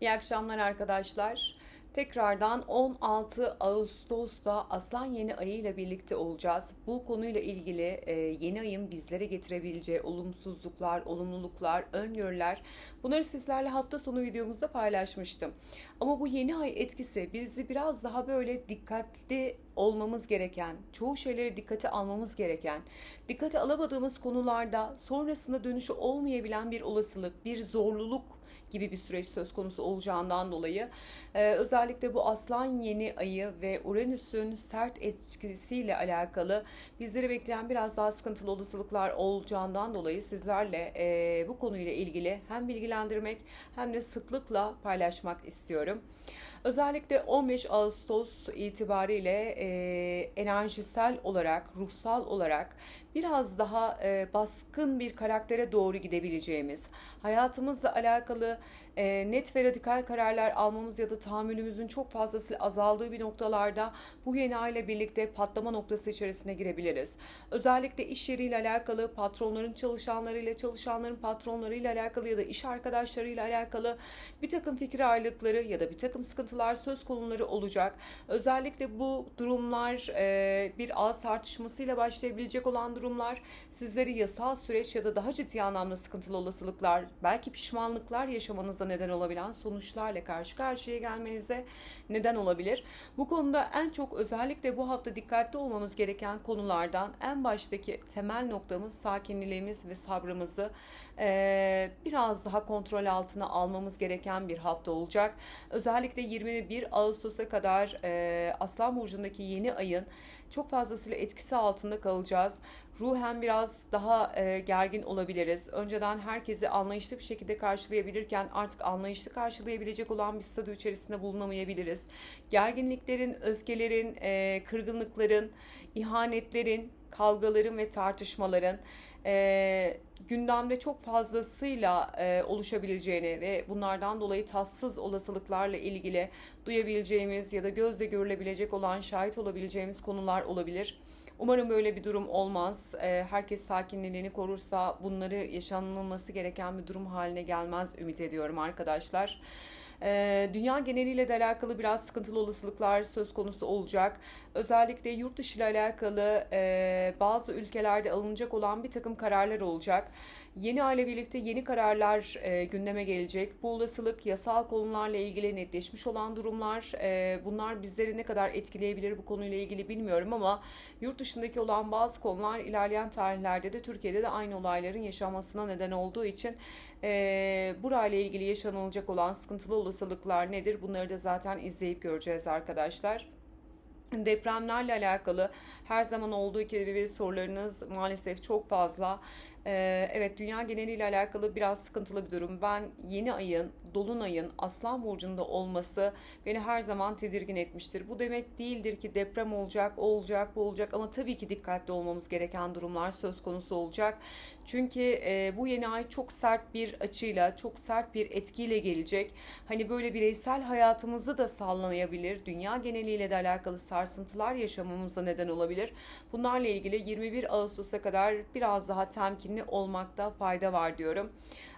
İyi akşamlar arkadaşlar. Tekrardan 16 Ağustos'ta Aslan Yeni Ayı ile birlikte olacağız. Bu konuyla ilgili e, yeni ayın bizlere getirebileceği olumsuzluklar, olumluluklar, öngörüler bunları sizlerle hafta sonu videomuzda paylaşmıştım. Ama bu yeni ay etkisi bizi biraz daha böyle dikkatli olmamız gereken, çoğu şeyleri dikkate almamız gereken, dikkate alamadığımız konularda sonrasında dönüşü olmayabilen bir olasılık, bir zorluluk gibi bir süreç söz konusu olacağından dolayı e, özellikle bu aslan yeni ayı ve Uranüs'ün sert etkisiyle alakalı bizleri bekleyen biraz daha sıkıntılı olasılıklar olacağından dolayı sizlerle e, bu konuyla ilgili hem bilgilendirmek hem de sıklıkla paylaşmak istiyorum. Özellikle 15 Ağustos itibariyle e, enerjisel olarak, ruhsal olarak biraz daha e, baskın bir karaktere doğru gidebileceğimiz, hayatımızla alakalı e, net ve radikal kararlar almamız ya da tahammülümüzün çok fazlasıyla azaldığı bir noktalarda bu yeni ay ile birlikte patlama noktası içerisine girebiliriz. Özellikle iş yeriyle alakalı, patronların çalışanlarıyla, çalışanların patronlarıyla alakalı ya da iş arkadaşlarıyla alakalı bir takım fikir ayrılıkları ya da bir takım sıkıntılar söz konuları olacak. Özellikle bu durumlar e, bir ağız tartışmasıyla başlayabilecek olan durumlar sizleri yasal süreç ya da daha ciddi anlamda sıkıntılı olasılıklar, belki pişmanlıklar yaşamanıza neden olabilen sonuçlarla karşı karşıya gelmenize neden olabilir. Bu konuda en çok özellikle bu hafta dikkatli olmamız gereken konulardan en baştaki temel noktamız sakinliğimiz ve sabrımızı e, biraz daha kontrol altına almamız gereken bir hafta olacak. Özellikle 21 Ağustos'a kadar e, Aslan Burcu'ndaki yeni ayın çok fazlasıyla etkisi altında kalacağız. Ruhen biraz daha e, gergin olabiliriz. Önceden herkesi anlayışlı bir şekilde karşılayabilirken artık anlayışlı karşılayabilecek olan bir statü içerisinde bulunamayabiliriz. Gerginliklerin, öfkelerin, e, kırgınlıkların, ihanetlerin, kavgaların ve tartışmaların e, gündemde çok fazlasıyla e, oluşabileceğini ve bunlardan dolayı tatsız olasılıklarla ilgili duyabileceğimiz ya da gözle görülebilecek olan şahit olabileceğimiz konular olabilir. Umarım böyle bir durum olmaz. E, herkes sakinliğini korursa bunları yaşanılması gereken bir durum haline gelmez ümit ediyorum arkadaşlar. E, dünya geneliyle de alakalı biraz sıkıntılı olasılıklar söz konusu olacak. Özellikle yurt dışı ile alakalı e, bazı ülkelerde alınacak olan bir takım kararlar olacak. Yeni aile birlikte yeni kararlar e, gündeme gelecek. Bu olasılık yasal konularla ilgili netleşmiş olan durumlar. E, bunlar bizleri ne kadar etkileyebilir bu konuyla ilgili bilmiyorum ama yurt dışındaki olan bazı konular ilerleyen tarihlerde de Türkiye'de de aynı olayların yaşanmasına neden olduğu için e, burayla ilgili yaşanılacak olan sıkıntılı olasılıklar nedir? Bunları da zaten izleyip göreceğiz arkadaşlar. Depremlerle alakalı her zaman olduğu gibi sorularınız maalesef çok fazla. Ee, evet dünya geneliyle alakalı biraz sıkıntılı bir durum. Ben yeni ayın, dolunayın Aslan burcunda olması beni her zaman tedirgin etmiştir. Bu demek değildir ki deprem olacak, o olacak, bu olacak ama tabii ki dikkatli olmamız gereken durumlar söz konusu olacak. Çünkü e, bu yeni ay çok sert bir açıyla, çok sert bir etkiyle gelecek. Hani böyle bireysel hayatımızı da sallanabilir. Dünya geneliyle de alakalı sarsıntılar yaşamamıza neden olabilir. Bunlarla ilgili 21 Ağustos'a kadar biraz daha temkinli olmakta fayda var diyorum.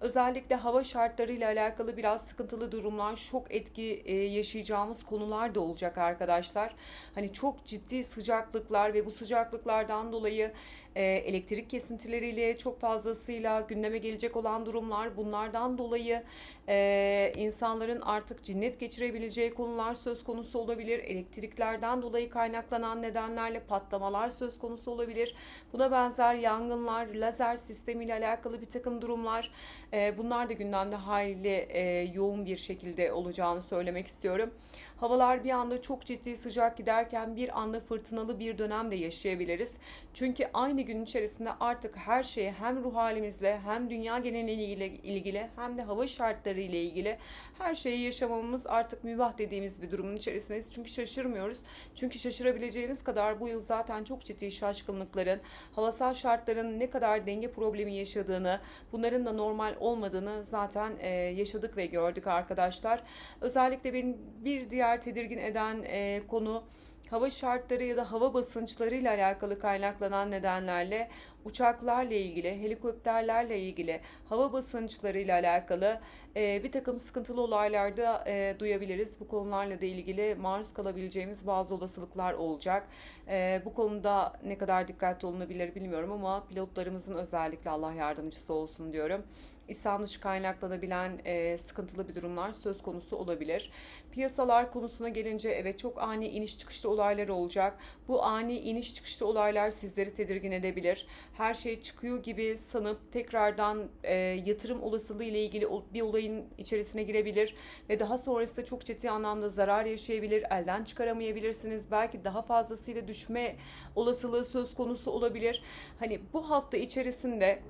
Özellikle hava şartlarıyla alakalı biraz sıkıntılı durumlar, şok etki e, yaşayacağımız konular da olacak arkadaşlar. Hani çok ciddi sıcaklıklar ve bu sıcaklıklardan dolayı e, elektrik kesintileriyle çok fazlasıyla gündeme gelecek olan durumlar. Bunlardan dolayı e, insanların artık cinnet geçirebileceği konular söz konusu olabilir. Elektriklerden dolayı kaynaklanan nedenlerle patlamalar söz konusu olabilir. Buna benzer yangınlar, lazer sistemiyle alakalı bir takım durumlar bunlar da gündemde hayli e, yoğun bir şekilde olacağını söylemek istiyorum. Havalar bir anda çok ciddi sıcak giderken bir anda fırtınalı bir dönem de yaşayabiliriz. Çünkü aynı gün içerisinde artık her şeyi hem ruh halimizle hem dünya geneliyle ilgili hem de hava şartları ile ilgili her şeyi yaşamamız artık mübah dediğimiz bir durumun içerisindeyiz. Çünkü şaşırmıyoruz. Çünkü şaşırabileceğimiz kadar bu yıl zaten çok ciddi şaşkınlıkların, havasal şartların ne kadar denge problemi yaşadığını, bunların da normal olmadığını zaten yaşadık ve gördük arkadaşlar. Özellikle benim bir diğer tedirgin eden e, konu hava şartları ya da hava basınçlarıyla alakalı kaynaklanan nedenlerle uçaklarla ilgili, helikopterlerle ilgili hava basınçlarıyla alakalı e, bir takım sıkıntılı olaylarda e, duyabiliriz. Bu konularla da ilgili maruz kalabileceğimiz bazı olasılıklar olacak. E, bu konuda ne kadar dikkatli olunabilir bilmiyorum ama pilotlarımızın özellikle Allah yardımcısı olsun diyorum. İslam dışı kaynaklanabilen e, sıkıntılı bir durumlar söz konusu olabilir. Piyasalar konusuna gelince evet çok ani iniş çıkışlı olaylar olacak. Bu ani iniş çıkışlı olaylar sizleri tedirgin edebilir. Her şey çıkıyor gibi sanıp tekrardan e, yatırım olasılığı ile ilgili bir olayın içerisine girebilir ve daha sonrasında çok ciddi anlamda zarar yaşayabilir, elden çıkaramayabilirsiniz. Belki daha fazlasıyla düşme olasılığı söz konusu olabilir. Hani bu hafta içerisinde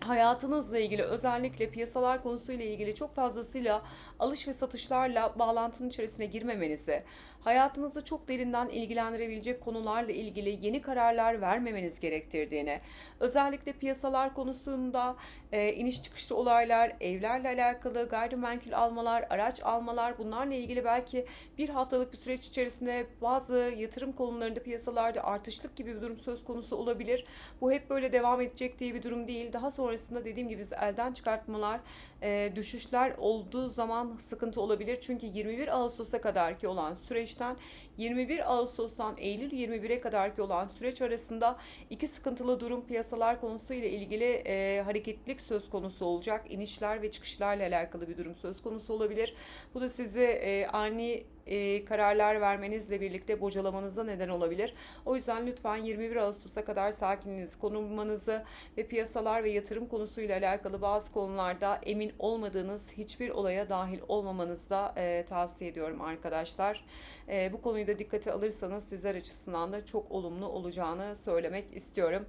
hayatınızla ilgili özellikle piyasalar konusuyla ilgili çok fazlasıyla alış ve satışlarla bağlantının içerisine girmemenizi, hayatınızı çok derinden ilgilendirebilecek konularla ilgili yeni kararlar vermemeniz gerektirdiğini, özellikle piyasalar konusunda e, iniş çıkışlı olaylar, evlerle alakalı gayrimenkul almalar, araç almalar bunlarla ilgili belki bir haftalık bir süreç içerisinde bazı yatırım konularında piyasalarda artışlık gibi bir durum söz konusu olabilir. Bu hep böyle devam edecek diye bir durum değil. Daha sonrasında dediğim gibi elden çıkartmalar, e, düşüşler olduğu zaman sıkıntı olabilir. Çünkü 21 Ağustos'a kadar ki olan süreçten 21 Ağustos'tan Eylül 21'e kadar ki olan süreç arasında iki sıkıntılı durum piyasalar konusuyla ilgili e, hareketlilik söz konusu olacak. İnişler ve çıkışlarla alakalı bir durum söz konusu olabilir. Bu da sizi e, ani e, kararlar vermenizle birlikte bocalamanıza neden olabilir. O yüzden lütfen 21 Ağustos'a kadar sakinliğinizi konumanızı ve piyasalar ve yatırım konusuyla alakalı bazı konularda emin olmadığınız hiçbir olaya dahil olmamanızı da e, tavsiye ediyorum arkadaşlar. E, bu konuyu da dikkate alırsanız sizler açısından da çok olumlu olacağını söylemek istiyorum.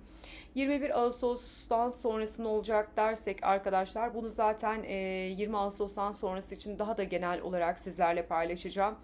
21 Ağustos'tan sonrası olacak dersek arkadaşlar bunu zaten 20 Ağustos'tan sonrası için daha da genel olarak sizlerle paylaşacağım.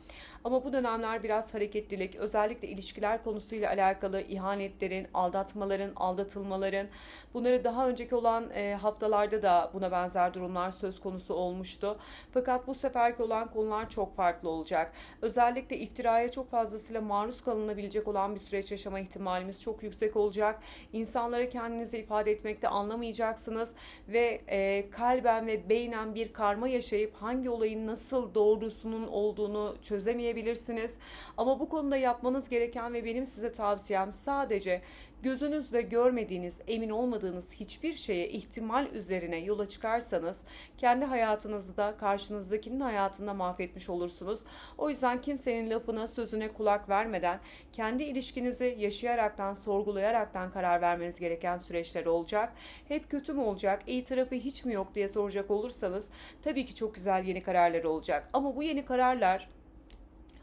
Ama bu dönemler biraz hareketlilik, özellikle ilişkiler konusuyla alakalı ihanetlerin, aldatmaların, aldatılmaların, bunları daha önceki olan e, haftalarda da buna benzer durumlar söz konusu olmuştu. Fakat bu seferki olan konular çok farklı olacak. Özellikle iftiraya çok fazlasıyla maruz kalınabilecek olan bir süreç yaşama ihtimalimiz çok yüksek olacak. İnsanlara kendinizi ifade etmekte anlamayacaksınız ve e, kalben ve beynen bir karma yaşayıp hangi olayın nasıl doğrusunun olduğunu çözemeyebilirsiniz. Ama bu konuda yapmanız gereken ve benim size tavsiyem sadece gözünüzle görmediğiniz, emin olmadığınız hiçbir şeye ihtimal üzerine yola çıkarsanız kendi hayatınızı da karşınızdakinin hayatında mahvetmiş olursunuz. O yüzden kimsenin lafına, sözüne kulak vermeden kendi ilişkinizi yaşayaraktan, sorgulayaraktan karar vermeniz gereken süreçler olacak. Hep kötü mü olacak, iyi tarafı hiç mi yok diye soracak olursanız tabii ki çok güzel yeni kararlar olacak. Ama bu yeni kararlar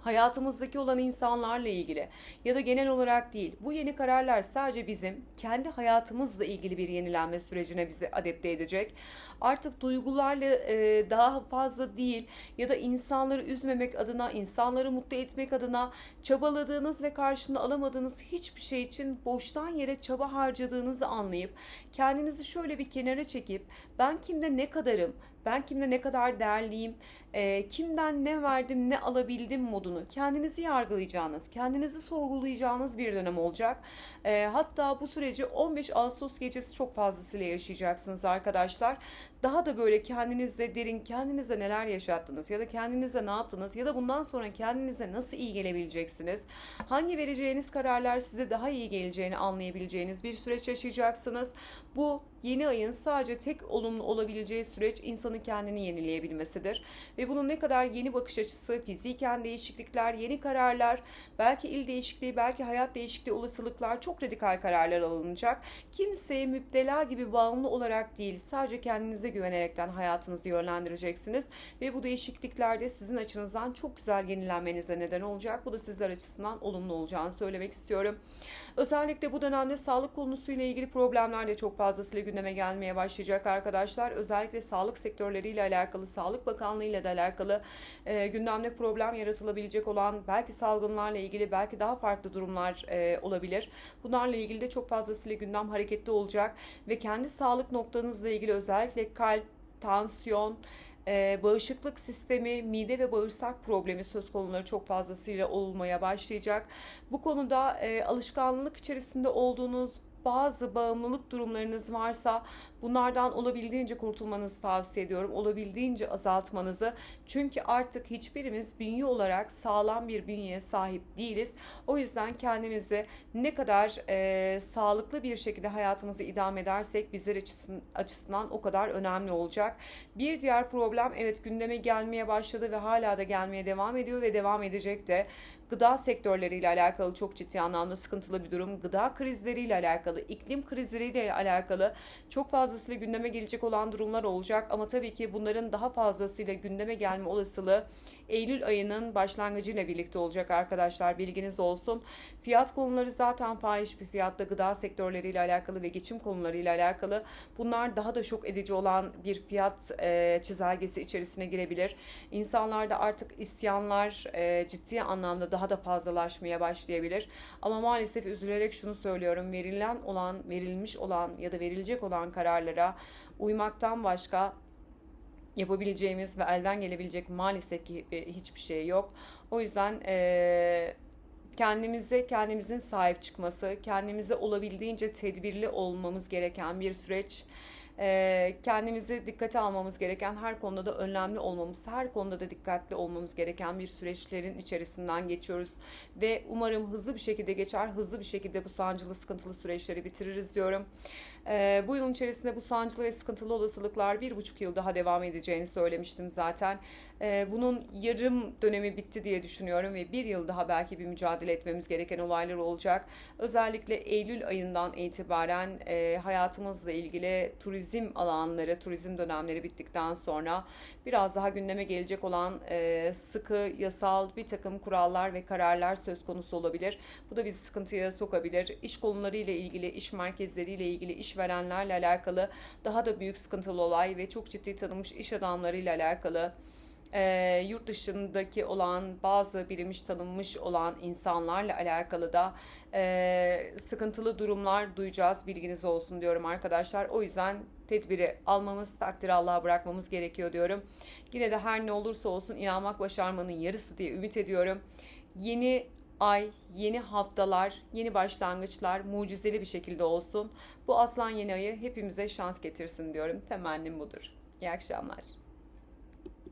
hayatımızdaki olan insanlarla ilgili ya da genel olarak değil. Bu yeni kararlar sadece bizim kendi hayatımızla ilgili bir yenilenme sürecine bizi adapte edecek. Artık duygularla e, daha fazla değil ya da insanları üzmemek adına, insanları mutlu etmek adına çabaladığınız ve karşında alamadığınız hiçbir şey için boştan yere çaba harcadığınızı anlayıp kendinizi şöyle bir kenara çekip ben kimde ne kadarım, ben kimde ne kadar değerliyim, e, kimden ne verdim, ne alabildim modunu kendinizi yargılayacağınız, kendinizi sorgulayacağınız bir dönem olacak. E, hatta bu süreci 15 Ağustos gecesi çok fazlasıyla yaşayacaksınız arkadaşlar. Daha da böyle kendinizle derin, kendinize neler yaşattınız ya da kendinize ne yaptınız ya da bundan sonra kendinize nasıl iyi gelebileceksiniz? Hangi vereceğiniz kararlar size daha iyi geleceğini anlayabileceğiniz bir süreç yaşayacaksınız. Bu yeni ayın sadece tek olumlu olabileceği süreç insanın kendini yenileyebilmesidir. Ve bunun ne kadar yeni bakış açısı, fiziken değişiklikler, yeni kararlar, belki il değişikliği, belki hayat değişikliği olasılıklar çok radikal kararlar alınacak. Kimseye müptela gibi bağımlı olarak değil, sadece kendinize güvenerekten hayatınızı yönlendireceksiniz. Ve bu değişikliklerde sizin açınızdan çok güzel yenilenmenize neden olacak. Bu da sizler açısından olumlu olacağını söylemek istiyorum. Özellikle bu dönemde sağlık konusuyla ilgili problemler de çok fazlasıyla gündeme gelmeye başlayacak arkadaşlar. Özellikle sağlık sektörleriyle alakalı, Sağlık Bakanlığı ile de alakalı e, gündemde problem yaratılabilecek olan belki salgınlarla ilgili belki daha farklı durumlar e, olabilir. Bunlarla ilgili de çok fazlasıyla gündem hareketli olacak ve kendi sağlık noktanızla ilgili özellikle kalp, tansiyon, e, bağışıklık sistemi, mide ve bağırsak problemi söz konuları çok fazlasıyla olmaya başlayacak. Bu konuda e, alışkanlık içerisinde olduğunuz bazı bağımlılık durumlarınız varsa bunlardan olabildiğince kurtulmanızı tavsiye ediyorum. Olabildiğince azaltmanızı. Çünkü artık hiçbirimiz bünye olarak sağlam bir bünyeye sahip değiliz. O yüzden kendimizi ne kadar e, sağlıklı bir şekilde hayatımızı idame edersek bizler açısın- açısından o kadar önemli olacak. Bir diğer problem evet gündeme gelmeye başladı ve hala da gelmeye devam ediyor ve devam edecek de gıda sektörleriyle alakalı çok ciddi anlamda sıkıntılı bir durum. Gıda krizleriyle alakalı, iklim krizleriyle alakalı çok fazlasıyla gündeme gelecek olan durumlar olacak. Ama tabii ki bunların daha fazlasıyla gündeme gelme olasılığı Eylül ayının başlangıcıyla birlikte olacak arkadaşlar. Bilginiz olsun. Fiyat konuları zaten fahiş bir fiyatta gıda sektörleriyle alakalı ve geçim konularıyla alakalı. Bunlar daha da şok edici olan bir fiyat e, çizelgesi içerisine girebilir. İnsanlarda artık isyanlar e, ciddi anlamda daha da fazlalaşmaya başlayabilir. Ama maalesef üzülerek şunu söylüyorum. Verilen olan, verilmiş olan ya da verilecek olan kararlara uymaktan başka yapabileceğimiz ve elden gelebilecek maalesef ki e, hiçbir şey yok. O yüzden e, kendimize kendimizin sahip çıkması, kendimize olabildiğince tedbirli olmamız gereken bir süreç. E, kendimizi dikkate almamız gereken her konuda da önlemli olmamız, her konuda da dikkatli olmamız gereken bir süreçlerin içerisinden geçiyoruz. Ve umarım hızlı bir şekilde geçer, hızlı bir şekilde bu sancılı, sıkıntılı süreçleri bitiririz diyorum. E, bu yılın içerisinde bu sancılı ve sıkıntılı olasılıklar bir buçuk yıl daha devam edeceğini söylemiştim zaten. E, bunun yarım dönemi bitti diye düşünüyorum ve bir yıl daha belki bir mücadele etmemiz gereken olaylar olacak. Özellikle Eylül ayından itibaren e, hayatımızla ilgili turizm alanları, turizm dönemleri bittikten sonra biraz daha gündeme gelecek olan e, sıkı yasal bir takım kurallar ve kararlar söz konusu olabilir. Bu da bizi sıkıntıya sokabilir. İş konularıyla ilgili, iş merkezleriyle ilgili, işverenlerle alakalı daha da büyük sıkıntılı olay ve çok ciddi tanınmış iş adamlarıyla alakalı e, yurt dışındaki olan bazı bilinmiş tanınmış olan insanlarla alakalı da e, sıkıntılı durumlar duyacağız bilginiz olsun diyorum arkadaşlar. O yüzden tedbiri almamız, takdiri Allah'a bırakmamız gerekiyor diyorum. Yine de her ne olursa olsun inanmak başarmanın yarısı diye ümit ediyorum. Yeni ay, yeni haftalar, yeni başlangıçlar mucizeli bir şekilde olsun. Bu aslan yeni ayı hepimize şans getirsin diyorum. Temennim budur. İyi akşamlar.